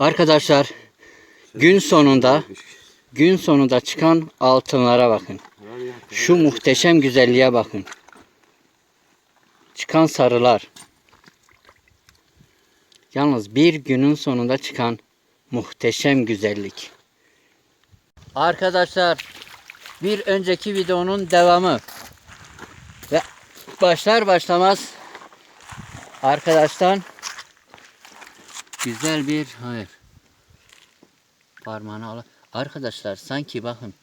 Arkadaşlar gün sonunda gün sonunda çıkan altınlara bakın. Şu muhteşem güzelliğe bakın. Çıkan sarılar. Yalnız bir günün sonunda çıkan muhteşem güzellik. Arkadaşlar bir önceki videonun devamı. Ve başlar başlamaz arkadaştan güzel bir hayır parmağını al. Arkadaşlar sanki bakın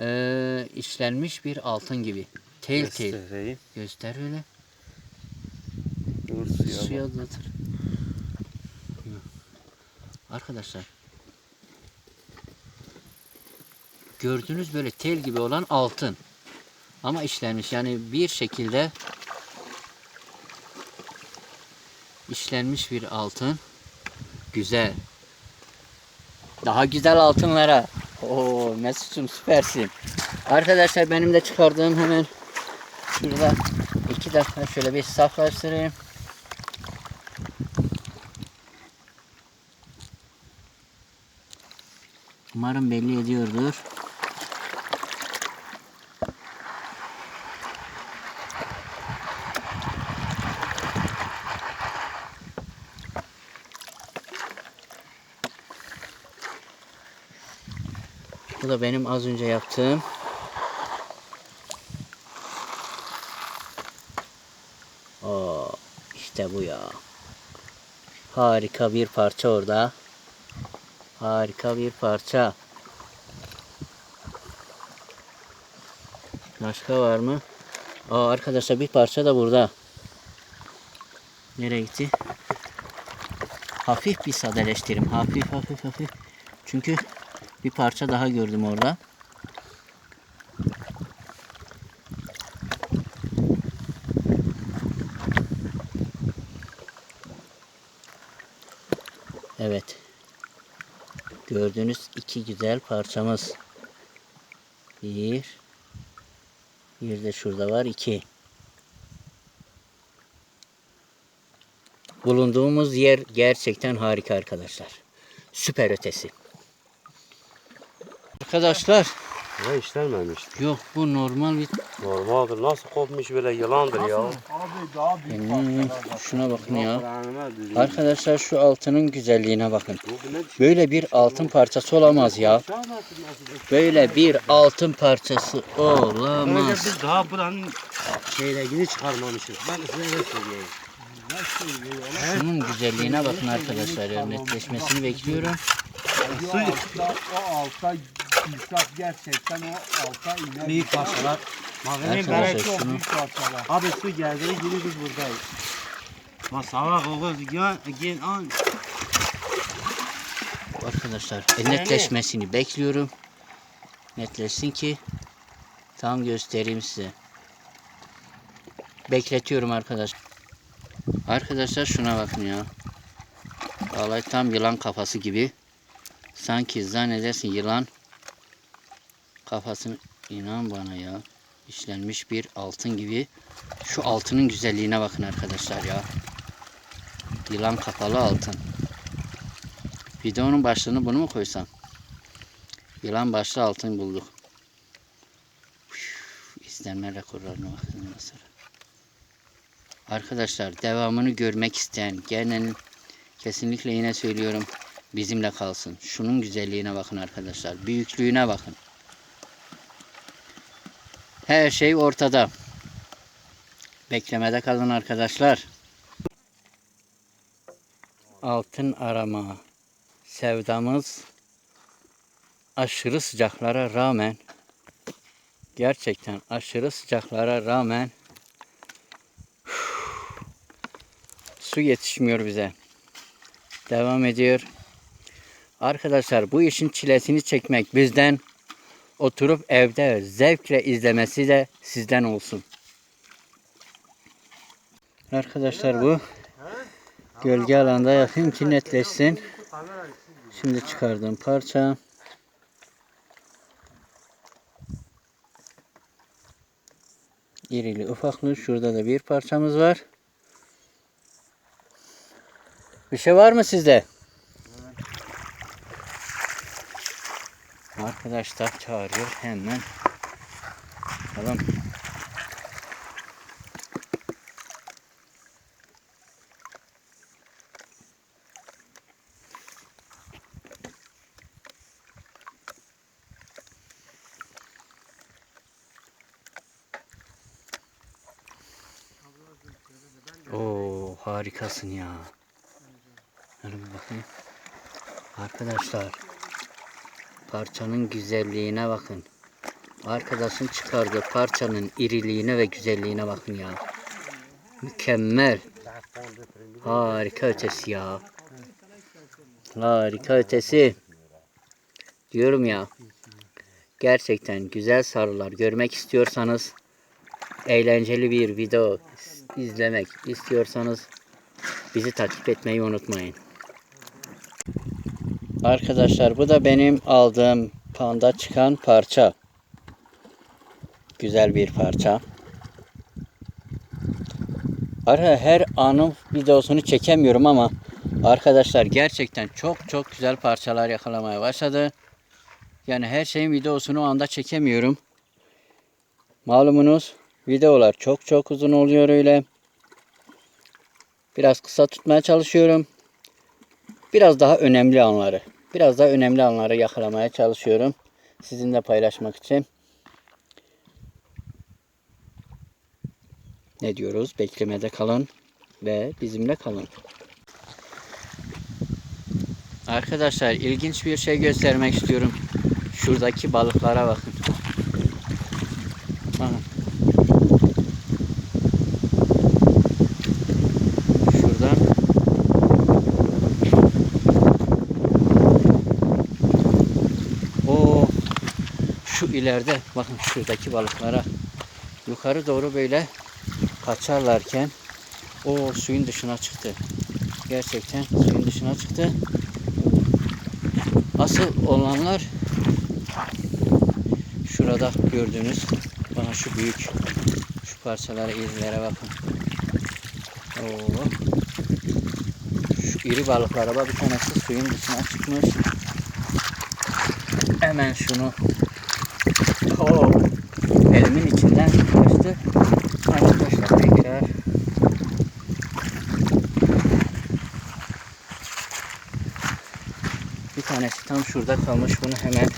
eee, işlenmiş bir altın gibi. Tel tel. Göster öyle. Dur suya Suya bak. atlatır. Arkadaşlar. Gördüğünüz böyle tel gibi olan altın. Ama işlenmiş. Yani bir şekilde işlenmiş bir altın. Güzel. Daha güzel altınlara. Oo Mesut'um süpersin. Arkadaşlar benim de çıkardığım hemen şurada iki dakika şöyle bir saflaştırayım. Umarım belli ediyordur. Bu da benim az önce yaptığım. Oo, işte bu ya. Harika bir parça orada. Harika bir parça. Başka var mı? Aa, arkadaşlar bir parça da burada. Nereye gitti? Hafif bir sadeleştirim. Hafif hafif hafif. Çünkü bir parça daha gördüm orada. Evet. Gördüğünüz iki güzel parçamız. Bir. Bir de şurada var iki. Bulunduğumuz yer gerçekten harika arkadaşlar. Süper ötesi. Arkadaşlar Ne işlenmemiş. yok bu normal bir Normaldir. Nasıl kopmuş böyle yılandır ya. Abi daha büyük Hmm, şuna bakın ya. Arkadaşlar şu altının güzelliğine bakın. Böyle bir altın parçası olamaz ya. Böyle bir altın parçası Önce olamaz. biz daha buranın şeylegini çıkarmamışız. Ben size ne söyleyeyim. Şunun güzelliğine bakın arkadaşlar. ya. Netleşmesini bekliyorum. Altta, o altta gitsek gerçekten o alta iner. Büyük parçalar. Mavi'nin Arkadaşlar berek Çok şunu- büyük parçalar. Abi su geldiği gibi biz buradayız. Masava kokuyor. Gel, gel, al. Arkadaşlar e, netleşmesini bekliyorum. Netleşsin ki tam göstereyim size. Bekletiyorum arkadaş. Arkadaşlar şuna bakın ya. Vallahi tam yılan kafası gibi. Sanki zannedersin yılan kafasını inan bana ya. işlenmiş bir altın gibi. Şu altının güzelliğine bakın arkadaşlar ya. Yılan kafalı altın. Videonun başlığını bunu mu koysam? Yılan başlı altın bulduk. Üf, İzlenme rekorlarına bakın mesela. Arkadaşlar devamını görmek isteyen gelen kesinlikle yine söylüyorum bizimle kalsın. Şunun güzelliğine bakın arkadaşlar. Büyüklüğüne bakın. Her şey ortada. Beklemede kalın arkadaşlar. Altın arama sevdamız aşırı sıcaklara rağmen gerçekten aşırı sıcaklara rağmen su yetişmiyor bize. Devam ediyor. Arkadaşlar bu işin çilesini çekmek bizden oturup evde zevkle izlemesi de sizden olsun. Arkadaşlar bu gölge alanda yapayım ki netleşsin. Şimdi çıkardığım parça. İrili ufaklı. Şurada da bir parçamız var. Bir şey var mı sizde? Arkadaşlar çağırıyor hemen. Bakalım. Oo harikasın ya. Hadi bakayım. Arkadaşlar parçanın güzelliğine bakın. Arkadaşın çıkardığı parçanın iriliğine ve güzelliğine bakın ya. Mükemmel. Harika ötesi ya. Harika ötesi. Diyorum ya. Gerçekten güzel sarılar görmek istiyorsanız eğlenceli bir video izlemek istiyorsanız bizi takip etmeyi unutmayın. Arkadaşlar bu da benim aldığım panda çıkan parça. Güzel bir parça. Ara her anın videosunu çekemiyorum ama arkadaşlar gerçekten çok çok güzel parçalar yakalamaya başladı. Yani her şeyin videosunu o anda çekemiyorum. Malumunuz videolar çok çok uzun oluyor öyle. Biraz kısa tutmaya çalışıyorum. Biraz daha önemli anları, biraz daha önemli anları yakalamaya çalışıyorum. Sizinle paylaşmak için. Ne diyoruz? Beklemede kalın ve bizimle kalın. Arkadaşlar ilginç bir şey göstermek istiyorum. Şuradaki balıklara bakın. Bakın. Şuradan o şu ileride bakın şuradaki balıklara yukarı doğru böyle kaçarlarken o suyun dışına çıktı. Gerçekten suyun dışına çıktı. Asıl olanlar şurada gördüğünüz bana şu büyük şu parçalara izlere bakın. Oo. Şu iri balıklara bak bir tanesi suyun dışına çıkmış. Hemen şunu Oo. elimin içinden kaçtı. Arkadaşlar tekrar bir tanesi tam şurada kalmış. Bunu hemen.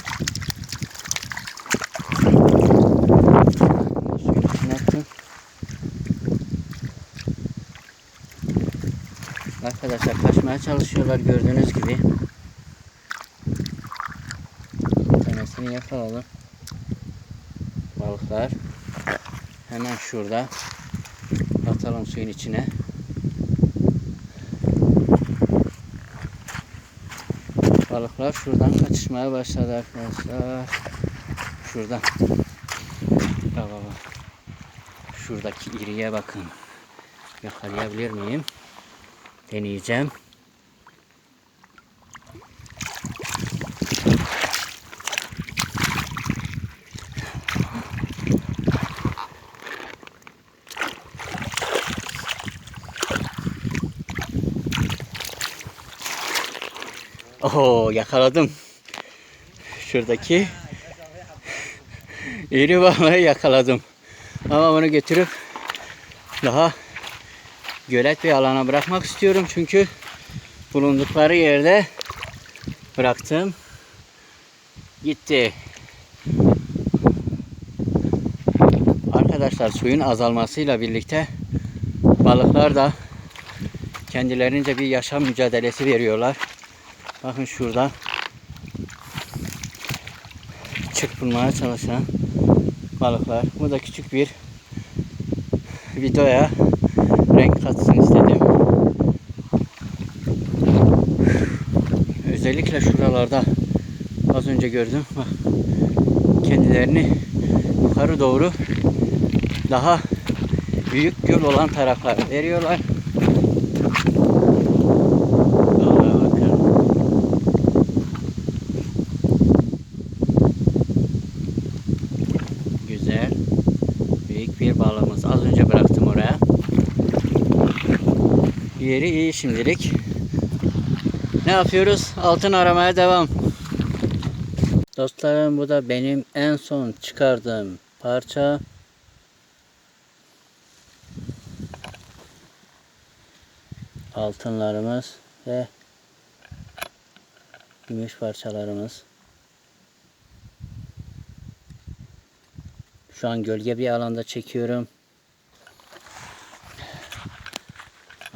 Arkadaşlar kaçmaya çalışıyorlar gördüğünüz gibi. Bir tanesini yakaladım. Balıklar hemen şurada. Atalım suyun içine. Balıklar şuradan kaçışmaya başladı arkadaşlar. Şuradan. Bak bak. Şuradaki iriye bakın. Yakalayabilir miyim? Deneyeceğim. Oho yakaladım. Şuradaki iri balığı yakaladım. Ama bunu götürüp daha gölet bir alana bırakmak istiyorum. Çünkü bulundukları yerde bıraktım. Gitti. Arkadaşlar suyun azalmasıyla birlikte balıklar da kendilerince bir yaşam mücadelesi veriyorlar. Bakın şurada çırpınmaya çalışan balıklar. Bu da küçük bir videoya renk katsın istedim. Özellikle şuralarda az önce gördüm. Bak, kendilerini yukarı doğru daha büyük göl olan taraflara veriyorlar. Vallahi bakın. Güzel. Büyük bir balığımız. Az önce bıraktım oraya. Yeri iyi şimdilik. Ne yapıyoruz? Altın aramaya devam. Dostlarım bu da benim en son çıkardığım parça. Altınlarımız ve gümüş parçalarımız. Şu an gölge bir alanda çekiyorum.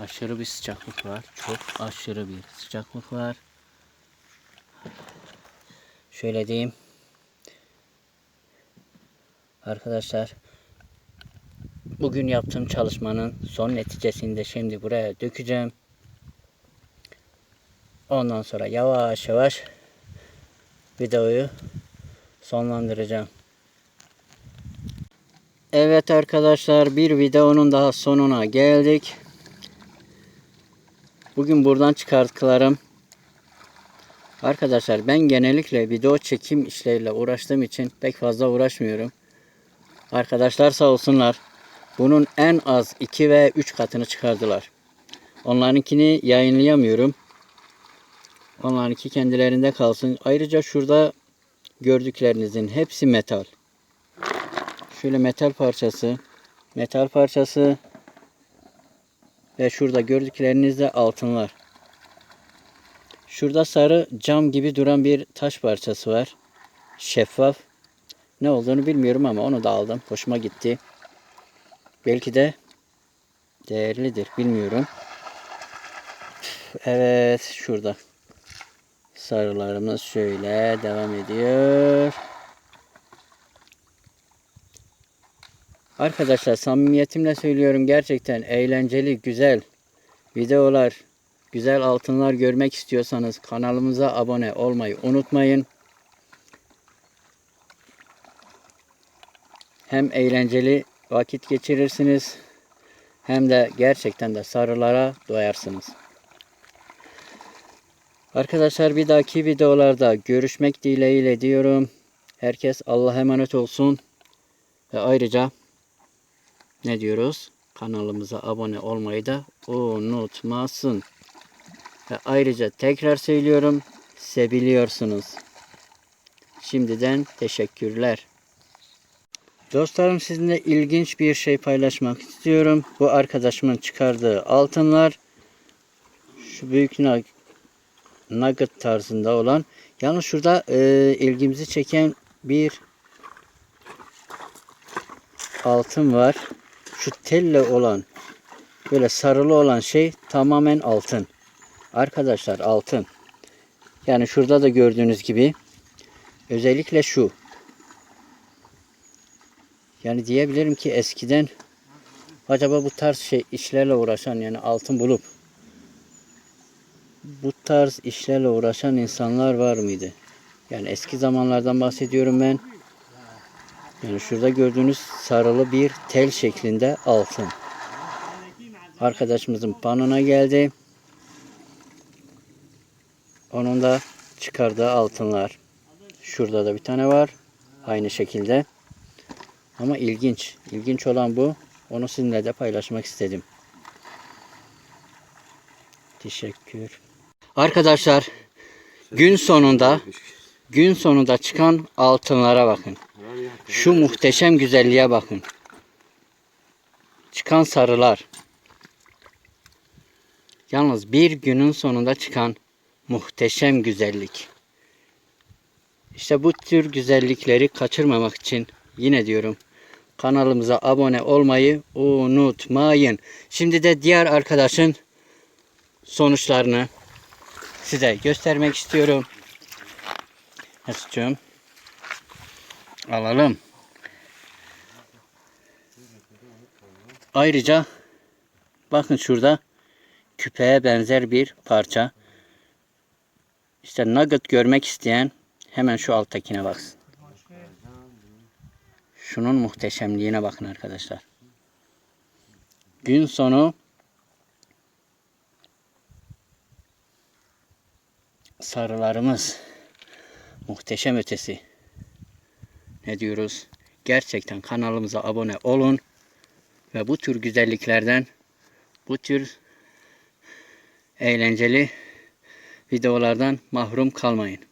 Aşırı bir sıcaklık var. Çok aşırı bir sıcaklık var. Şöyle diyeyim. Arkadaşlar bugün yaptığım çalışmanın son neticesini de şimdi buraya dökeceğim. Ondan sonra yavaş yavaş videoyu sonlandıracağım. Evet arkadaşlar bir videonun daha sonuna geldik. Bugün buradan çıkarttıklarım Arkadaşlar ben genellikle video çekim işleriyle uğraştığım için pek fazla uğraşmıyorum. Arkadaşlar sağ olsunlar. Bunun en az 2 ve 3 katını çıkardılar. Onlarınkini yayınlayamıyorum. Onlarınki kendilerinde kalsın. Ayrıca şurada gördüklerinizin hepsi metal. Şöyle metal parçası, metal parçası ve şurada gördüklerinizde altınlar. Şurada sarı cam gibi duran bir taş parçası var. Şeffaf. Ne olduğunu bilmiyorum ama onu da aldım. Hoşuma gitti. Belki de değerlidir. Bilmiyorum. Evet. Şurada. Sarılarımız şöyle devam ediyor. Arkadaşlar samimiyetimle söylüyorum gerçekten eğlenceli, güzel videolar, güzel altınlar görmek istiyorsanız kanalımıza abone olmayı unutmayın. Hem eğlenceli vakit geçirirsiniz hem de gerçekten de sarılara doyarsınız. Arkadaşlar bir dahaki videolarda görüşmek dileğiyle diyorum. Herkes Allah'a emanet olsun. Ve ayrıca ne diyoruz? Kanalımıza abone olmayı da unutmasın. Ve ayrıca tekrar söylüyorum. Seviliyorsunuz. Şimdiden teşekkürler. Dostlarım sizinle ilginç bir şey paylaşmak istiyorum. Bu arkadaşımın çıkardığı altınlar şu büyük nug- nugget tarzında olan yalnız şurada e, ilgimizi çeken bir altın var. Şu telle olan böyle sarılı olan şey tamamen altın. Arkadaşlar altın. Yani şurada da gördüğünüz gibi özellikle şu. Yani diyebilirim ki eskiden acaba bu tarz şey işlerle uğraşan yani altın bulup bu tarz işlerle uğraşan insanlar var mıydı? Yani eski zamanlardan bahsediyorum ben. Yani şurada gördüğünüz sarılı bir tel şeklinde altın. Arkadaşımızın panona geldi. Onun da çıkardığı altınlar. Şurada da bir tane var. Aynı şekilde. Ama ilginç. İlginç olan bu. Onu sizinle de paylaşmak istedim. Teşekkür. Arkadaşlar gün sonunda gün sonunda çıkan altınlara bakın. Şu muhteşem güzelliğe bakın. Çıkan sarılar. Yalnız bir günün sonunda çıkan muhteşem güzellik. İşte bu tür güzellikleri kaçırmamak için yine diyorum kanalımıza abone olmayı unutmayın. Şimdi de diğer arkadaşın sonuçlarını size göstermek istiyorum. Mesut'cum. Alalım. Ayrıca bakın şurada küpeye benzer bir parça. İşte nugget görmek isteyen hemen şu alttakine baksın. Şunun muhteşemliğine bakın arkadaşlar. Gün sonu sarılarımız muhteşem ötesi. Ne diyoruz? Gerçekten kanalımıza abone olun ve bu tür güzelliklerden bu tür eğlenceli videolardan mahrum kalmayın.